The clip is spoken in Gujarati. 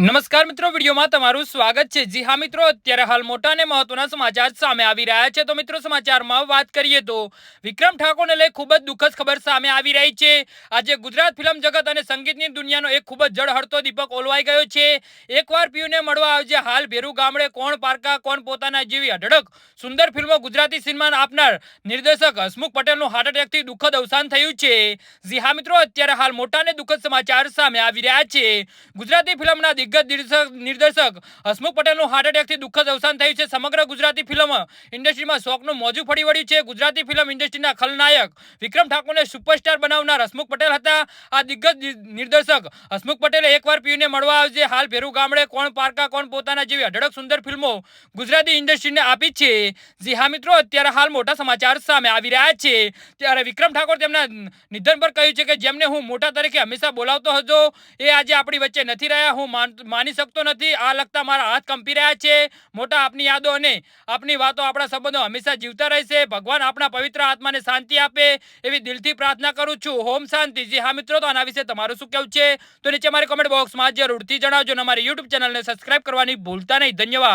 નમસ્કાર મિત્રો, વિડીયોમાં તમારું સ્વાગત છે. જી હા મિત્રો, અત્યારે હાલ મોટા અને મહત્વના સમાચાર સામે આવી રહ્યા છે. તો મિત્રો, સમાચારમાં વાત કરીએ તો વિક્રમ ઠાકોરને લઈ ખૂબ જ દુઃખદ ખબર સામે આવી રહી છે. આજે ગુજરાત ફિલ્મ જગત અને સંગીતની દુનિયાનો એક ખૂબ જ જળહળતો દીપક ઓલવાઈ ગયો છે. એકવાર પીયુને મળવા આવજે હાલ ભેરુ ગામડે કોણ પારકા, કોણ પોતાના જેવી અઢળક સુંદર ફિલ્મો ગુજરાતી સિનેમાને આપનાર નિર્દેશક હસમુખ પટેલનું હાર્ટ એટેકથી દુઃખદ અવસાન થયું છે. જી હા મિત્રો, અત્યારે હાલ મોટા અને દુઃખદ સમાચાર સામે આવી રહ્યા છે. ગુજરાતી ફિલ્મના દિગ્ગજ નિર્દેશક હસમુખ પટેલનું હાર્ટ એટેકથી દુઃખદ અવસાન થયું છે. સમગ્ર ગુજરાતી ફિલ્મ ઇન્ડસ્ટ્રીમાં શોકનું મોજું ફરી વળ્યું છે. ગુજરાતી ફિલ્મ ઇન્ડસ્ટ્રીના ખલનાયક વિક્રમ ઠાકોરને સુપરસ્ટાર બનાવનાર હસમુખ પટેલ હતા. આ દિગ્ગજ નિર્દેશક હસમુખ પટેલે એકવાર પીયુને મળવા આવજે. હાલ ભેરુ ગામડે કોણ પારકા, કોણ પોતાના જેવી અઢળક સુંદર ફિલ્મો ગુજરાતી ઇન્ડસ્ટ્રીને આપી છે. જી હા મિત્રો, અત્યારે હાલ મોટા સમાચાર સામે આવી રહ્યા છે. ત્યારે વિક્રમ ઠાકોર તેમના નિધન પર કહ્યું છે કે જેમને હું મોટા તરીકે હંમેશા બોલાવતો હતો, એ આજે આપણી વચ્ચે નથી રહ્યા. હું માન- માની શકતો નથી. આ લગતા મારા હાથ કંપી રહ્યા છે. મોટા આપની યાદો અને આપની વાતો આપણા સંબંધો હંમેશા જીવતા રહેશે. ભગવાન આપણા પવિત્ર આત્માને શાંતિ આપે એવી દિલથી પ્રાર્થના કરું છું. હોમ શાંતિ. જી હા મિત્રો, તો આના વિશે તમારું શું કહેવું છે? તો નીચે મારી કોમેન્ટ બોક્સમાં જરૂરથી જણાવજો અને અમારી યુટ્યુબ ચેનલને સબસ્ક્રાઇબ કરવાની ભૂલતા નહીં. ધન્યવાદ.